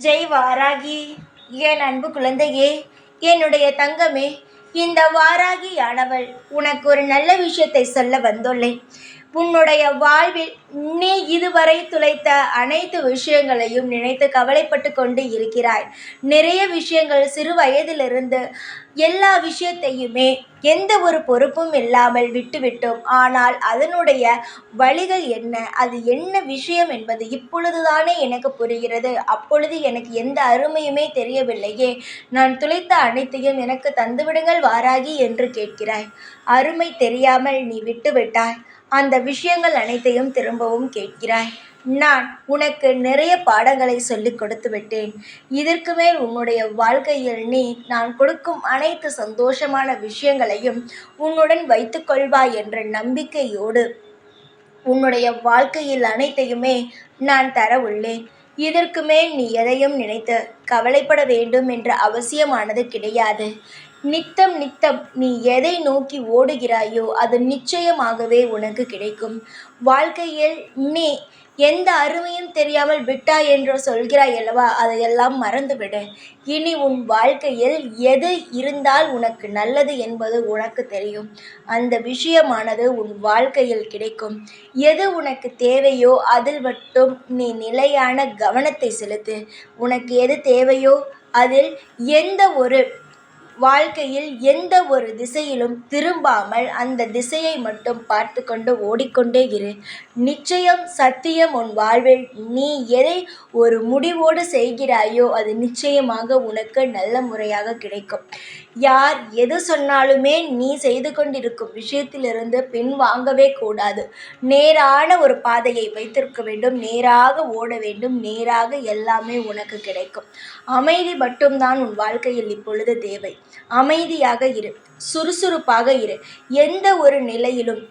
ஜெய் வாராகி என் அன்பு குழந்தையே என்னுடைய தங்கமே இந்த வாராகியானவள் உனக்கு ஒரு நல்ல விஷயத்தை சொல்ல வந்துள்ளேன். உன்னுடைய வாழ்வில் நீ இதுவரை துளைத்த அனைத்து விஷயங்களையும் நினைத்து கவலைப்பட்டு கொண்டு இருக்கிறாய். நிறைய விஷயங்கள் சிறு வயதிலிருந்து எல்லா விஷயத்தையுமே எந்த ஒரு பொறுப்பும் இல்லாமல் விட்டுவிட்டோம். ஆனால் அதனுடைய வழிகள் என்ன? அது என்ன விஷயம் என்பது இப்பொழுதுதானே எனக்கு புரிகிறது. அப்பொழுது எனக்கு எந்த அருமையுமே தெரியவில்லையே. நான் துளைத்த அனைத்தையும் எனக்கு தந்துவிடுங்கள் வாராகி என்று கேட்கிறாய். அருமை தெரியாமல் நீ விட்டுவிட்டாய். அந்த விஷயங்கள் அனைத்தையும் திரும்பவும் கேட்கிறாய். நான் உனக்கு நிறைய பாடங்களை சொல்லிக் கொடுத்து விட்டேன். இதற்கு மேல் உன்னுடைய வாழ்க்கையில் நீ நான் கொடுக்கும் அனைத்து சந்தோஷமான விஷயங்களையும் உன்னுடன் வைத்துக்கொள்வாய் என்ற நம்பிக்கையோடு உன்னுடைய வாழ்க்கையில் அனைத்தையுமே நான் தர உள்ளேன். இதற்கு மேல் நீ எதையும் நினைத்து கவலைப்பட வேண்டும் என்ற அவசியமானது கிடையாது. நித்தம் நித்தம் நீ எதை நோக்கி ஓடுகிறாயோ அது நிச்சயமாகவே உனக்கு கிடைக்கும். வாழ்க்கையில் நீ எந்த அருமையும் தெரியாமல் விட்டாய் என்று சொல்கிறாய் அல்லவா? அதையெல்லாம் மறந்துவிடு. இனி உன் வாழ்க்கையில் எது இருந்தால் உனக்கு நல்லது என்பது உனக்கு தெரியும். அந்த விஷயமானது உன் வாழ்க்கையில் கிடைக்கும். எது உனக்கு தேவையோ அதில் மட்டும் நீ நிலையான கவனத்தை செலுத்து. உனக்கு எது தேவையோ அதில் எந்த ஒரு வாழ்க்கையில் எந்த ஒரு திசையிலும் திரும்பாமல் அந்த திசையை மட்டும் பார்த்து கொண்டு ஓடிக்கொண்டே இரு. நிச்சயம் சத்தியம் உன் வாழ்வில். நீ எதை ஒரு முடிவோடு செய்கிறாயோ அது நிச்சயமாக உனக்கு நல்ல முறையாக கிடைக்கும். யார் எது சொன்னாலுமே நீ செய்து கொண்டிருக்கும் விஷயத்திலிருந்து பின் வாங்கவே கூடாது. நேரான ஒரு பாதையை வைத்திருக்க வேண்டும். நேராக ஓட வேண்டும். நேராக எல்லாமே உனக்கு கிடைக்கும். அமைதி மட்டும்தான் உன் வாழ்க்கையில் இப்பொழுது தேவை. அமைதியாக இரு சுறுசுறுப்பாக இரு. எந்த ஒரு நிலையிலும்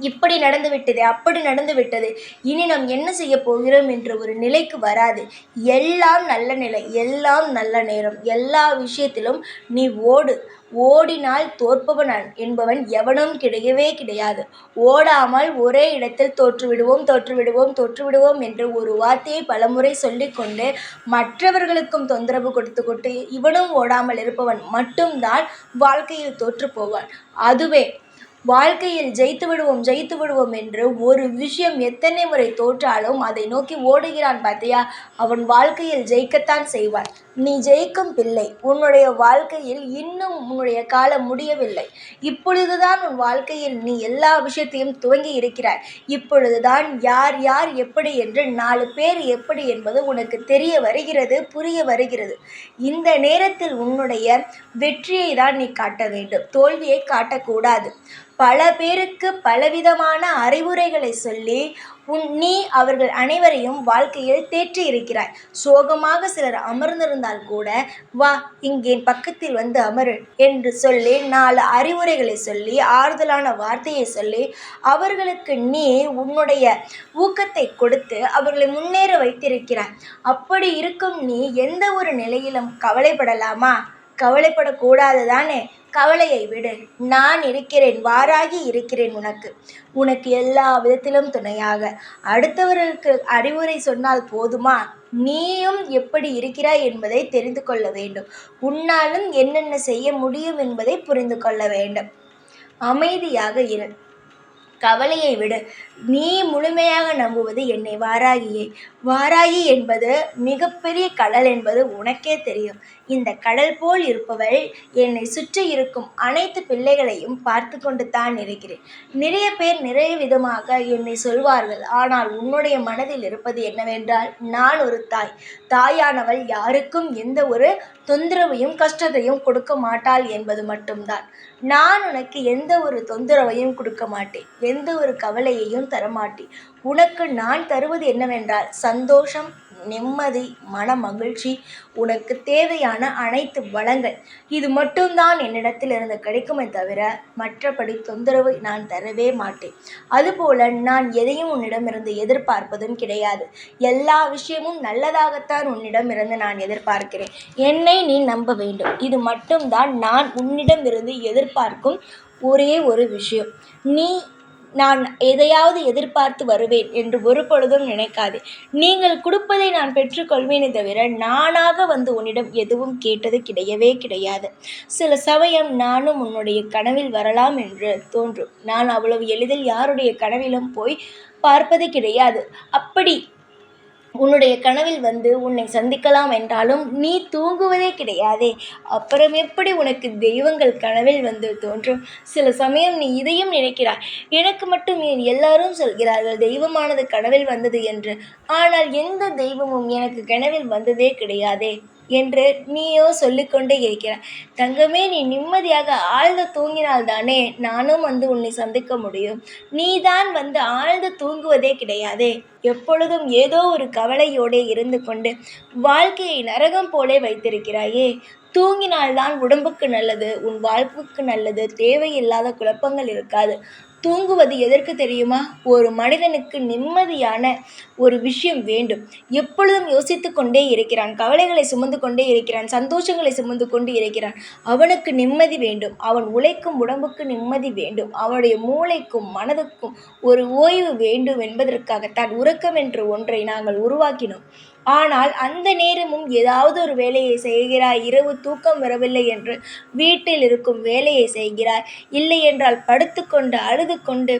இப்படி நடந்து விட்டது அப்படி நடந்து விட்டது. இனி நாம் என்ன செய்ய போகிறோம் என்ற ஒரு நிலைக்கு வராது. எல்லாம் நல்ல நிலை எல்லாம் நல்ல நேரம். எல்லா விஷயத்திலும் நீ ஓடு. ஓடினால் தோற்பவன் என்பவன் எவனும் கிடையவே கிடையாது. ஓடாமல் ஒரே இடத்தில் தோற்றுவிடுவோம் தோற்றுவிடுவோம் தோற்றுவிடுவோம் என்று ஒரு வார்த்தையை பலமுறை சொல்லிக்கொண்டு மற்றவர்களுக்கும் தொந்தரவு கொடுத்து கொண்டு இவனும் ஓடாமல் இருப்பவன் மட்டும்தான் வாழ்க்கையில் தோற்று போவான். அதுவே வாழ்க்கையில் ஜெயித்து விடுவோம் ஜெயித்து விடுவோம் என்று ஒரு விஷயம் எத்தனை முறை தோற்றாலும் அதை நோக்கி ஓடுகிறான் பார்த்தியா அவன் வாழ்க்கையில் ஜெயிக்கத்தான் செய்வான். நீ ஜெயிக்கும் பிள்ளை. உன்னுடைய வாழ்க்கையில் இன்னும் உன்னுடைய காலம் முடியவில்லை. இப்பொழுதுதான் உன் வாழ்க்கையில் நீ எல்லா விஷயத்தையும் துவங்கி இருக்கிறாய். இப்பொழுதுதான் யார் யார் எப்படி என்று நாலு பேர் எப்படி என்பது உனக்கு தெரிய வருகிறது புரிய வருகிறது. இந்த நேரத்தில் உன்னுடைய வெற்றியை தான் நீ காட்ட வேண்டும். தோல்வியை காட்டக்கூடாது. பல பேருக்கு பலவிதமான அறிவுரைகளை சொல்லி உன் நீ அவர்கள் அனைவரையும் வாழ்க்கையில் தேற்றி இருக்கிறாய். சோகமாக சிலர் அமர்ந்திருந்தால் கூட வா இங்கே பக்கத்தில் வந்து அமரு என்று சொல்லி நாலு அறிவுரைகளை சொல்லி ஆறுதலான வார்த்தையை சொல்லி அவர்களுக்கு நீ உன்னுடைய ஊக்கத்தை கொடுத்து அவர்களை முன்னேற வைத்திருக்கிறாய். அப்படி இருக்கும் நீ எந்த ஒரு நிலையிலும் கவலைப்படலாமா? கவலைப்படக்கூடாது தானே கவலையை விடு. நான் இருக்கிறேன் வாராகி இருக்கிறேன் உனக்கு. உனக்கு எல்லா விதத்திலும் துணையாக. அடுத்தவர்களுக்கு அறிவுரை சொன்னால் போதுமா? நீயும் எப்படி இருக்கிறாய் என்பதை தெரிந்து கொள்ள வேண்டும். உன்னாலும் என்னென்ன செய்ய முடியும் என்பதை புரிந்து கொள்ள வேண்டும். அமைதியாக இரு. கவலையை விடு. நீ முழுமையாக நம்புவது என்னை வாராகியை. வாராகி என்பது மிகப்பெரிய கடல் என்பது உனக்கே தெரியும். இந்த கடல் போல் இருப்பவள் என்னை சுற்றி இருக்கும் அனைத்து பிள்ளைகளையும் பார்த்து கொண்டு தான் இருக்கிறேன். நிறைய பேர் நிறைய விதமாக என்னை சொல்வார்கள். ஆனால் உன்னுடைய மனதில் இருப்பது என்னவென்றால் நான் ஒரு தாய். தாயானவள் யாருக்கும் எந்த ஒரு தொந்தரவையும் கஷ்டத்தையும் கொடுக்க மாட்டாள் என்பது மட்டும்தான். நான் உனக்கு எந்த ஒரு தொந்தரவையும் கொடுக்க மாட்டேன். எந்த ஒரு கவலையையும் தரமாட்டேன். உனக்கு நான் தருவது என்னவென்றால் சந்தோஷம் நிம்மதி மன மகிழ்ச்சி உனக்கு தேவையான அனைத்து வளங்கள். இது மட்டும்தான் என்னிடத்தில் இருந்து கிடைக்குமே தவிர மற்றபடி தொந்தரவு நான் தரவே மாட்டேன். அதுபோல நான் எதையும் உன்னிடமிருந்து எதிர்பார்ப்பதும் கிடையாது. எல்லா விஷயமும் நல்லதாகத்தான் உன்னிடமிருந்து நான் எதிர்பார்க்கிறேன். என்னை நீ நம்ப வேண்டும். இது மட்டும்தான் நான் உன்னிடமிருந்து எதிர்பார்க்கும் ஒரே ஒரு விஷயம். நீ நான் எதையாவது எதிர்பார்த்து வருவேன் என்று ஒரு பொழுதும் நினைக்காதே. நீங்கள் கொடுப்பதை நான் பெற்றுக்கொள்வேனே தவிர நானாக வந்து உன்னிடம் எதுவும் கேட்டது கிடையவே கிடையாது. சில சமயம் நானும் உன்னுடைய கனவில் வரலாம் என்று தோன்றும். நான் அவ்வளவு எளிதில் யாருடைய கனவிலும் போய் பார்ப்பது கிடையாது. அப்படி உன்னுடைய கனவில் வந்து உன்னை சந்திக்கலாம் என்றாலும் நீ தூங்குவதே கிடையாதே. அப்புறம் எப்படி உனக்கு தெய்வங்கள் கனவில் வந்து தோன்றும்? சில சமயம் நீ இதையும் நினைக்கிறாய். எனக்கு மட்டும் ஏன் எல்லாரும் சொல்கிறார்கள் தெய்வமானது கனவில் வந்தது என்று. ஆனால் எந்த தெய்வமும் எனக்கு கனவில் வந்ததே கிடையாதே. என்று நீயோ சொல்லிக்கொண்டே இருக்கிறாய் தங்கமே நீ நிம்மதியாக ஆழ்ந்து தூங்கினால்தானே நானும் வந்து உன்னை சந்திக்க முடியும். நீதான் வந்து ஆழ்ந்து தூங்குவதே கிடையாதே. எப்பொழுதும் ஏதோ ஒரு கவலையோடே இருந்து கொண்டு வாழ்க்கையை நரகம் போலே வைத்திருக்கிறாயே. தூங்கினால்தான் உடம்புக்கு நல்லது உன் வாழ்வுக்கு நல்லது தேவையில்லாத குழப்பங்கள் இருக்காது. தூங்குவது எதற்கு தெரியுமா? ஒரு மனிதனுக்கு நிம்மதியான ஒரு விஷயம் வேண்டும். எப்பொழுதும் யோசித்து கொண்டே இருக்கிறான். கவலைகளை சுமந்து கொண்டே இருக்கிறான். சந்தோஷங்களை சுமந்து கொண்டு இருக்கிறான். அவனுக்கு நிம்மதி வேண்டும். அவன் உழைக்கும் உடம்புக்கு நிம்மதி வேண்டும். அவனுடைய மூளைக்கும் மனதுக்கும் ஒரு ஓய்வு வேண்டும் என்பதற்காகத்தான் உறக்கம் என்று ஒன்றை நாங்கள் உருவாக்கினோம். ஆனால் அந்த நேரமும் ஏதாவது ஒரு வேலையை செய்கிறாய். இரவு தூக்கம் வரவில்லை என்று வீட்டில் இருக்கும் வேலையை செய்கிறாய். இல்லை என்றால் படுத்துக்கொண்டு அழுது கொண்டு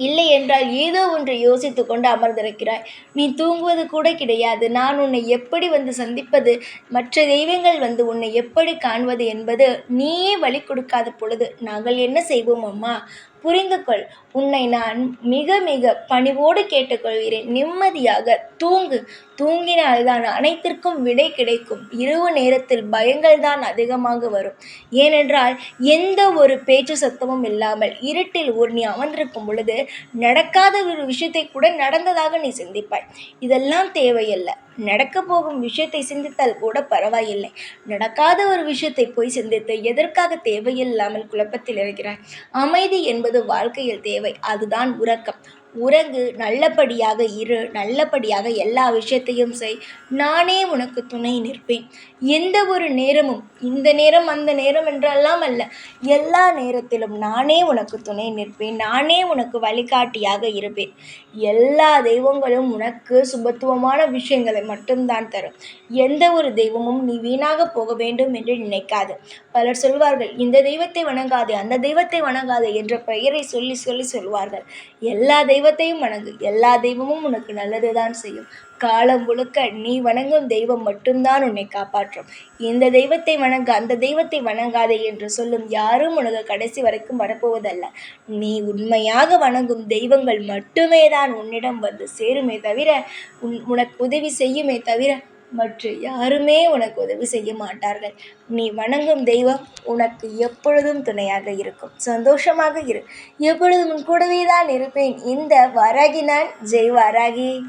இல்லை என்றால் ஏதோ ஒன்று யோசித்து கொண்டு அமர்ந்திருக்கிறாய். நீ தூங்குவது கூட கிடையாது. நான் உன்னை எப்படி வந்து சந்திப்பது? மற்ற தெய்வங்கள் வந்து உன்னை எப்படி காண்பது என்பது நீயே வழி கொடுக்காத பொழுது நாங்கள் என்ன செய்வோம் அம்மா? புரிந்து கொள் உன்னை நான் மிக மிக பணிவோடு கேட்டுக்கொள்கிறேன். நிம்மதியாக தூங்கு. தூங்கினால்தான் அனைத்திற்கும் விடை கிடைக்கும். இரவு நேரத்தில் பயங்கள் தான் அதிகமாக வரும். ஏனென்றால் எந்த ஒரு பேச்சு சத்தமும் இல்லாமல் இருட்டில் ஒரு நீ அமர்ந்திருக்கும் பொழுது நடக்காத ஒரு விஷயத்தை கூட நடந்ததாக நீ சிந்திப்பாய். இதெல்லாம் தேவையில்லை. நடக்க போகும் விஷயத்தை சிந்தித்தால் கூட பரவாயில்லை. நடக்காத ஒரு விஷயத்தை போய் சிந்தித்து எதற்காக தேவையில்லாமல் குழப்பத்தில் இருக்கிறாய்? அமைதி என்பது வாழ்க்கையில் தேவை. அதுதான் உறக்கம். உறங்கு நல்லபடியாக இரு நல்லபடியாக எல்லா விஷயத்தையும் செய். நானே உனக்கு துணை நிற்பேன். எந்த ஒரு நேரமும் இந்த நேரம் அந்த நேரம் என்றெல்லாம் அல்ல. எல்லா நேரத்திலும் நானே உனக்கு துணை நிற்பேன். நானே உனக்கு வழிகாட்டியாக இருப்பேன். எல்லா தெய்வங்களும் உனக்கு சுபத்துவமான விஷயங்களை மட்டும்தான் தரும். எந்த ஒரு தெய்வமும் நீ வீணாக போக வேண்டும் என்று நினைக்காது. பலர் சொல்வார்கள் இந்த தெய்வத்தை வணங்காதே அந்த தெய்வத்தை வணங்காதே என்ற பெயரை சொல்லி சொல்லி சொல்வார்கள். எல்லா தெய்வத்தையும் வணங்கு. எல்லா தெய்வமும் உனக்கு நல்லது தான் செய்யும். காலம் முழுக்க நீ வணங்கும் தெய்வம் மட்டும்தான் உன்னை காப்பாற்றும். இந்த தெய்வத்தை வணங்க அந்த தெய்வத்தை வணங்காதே என்று சொல்லும் யாரும் உனக்கு கடைசி வரைக்கும் வரப்போவதல்ல. நீ உண்மையாக வணங்கும் தெய்வங்கள் மட்டுமே தான் உன்னிடம் வந்து சேருமே தவிர உன் உனக்கு உதவி செய்யுமே தவிர மற்ற யாருமே உனக்கு உதவி செய்ய மாட்டார்கள். நீ வணங்கும் தெய்வம் உனக்கு எப்பொழுதும் துணையாக இருக்கும். சந்தோஷமாக இரு. எப்பொழுதும் உன் கூடவே தான் இருப்பேன். இந்த வராகி நான். ஜெய் வராகி.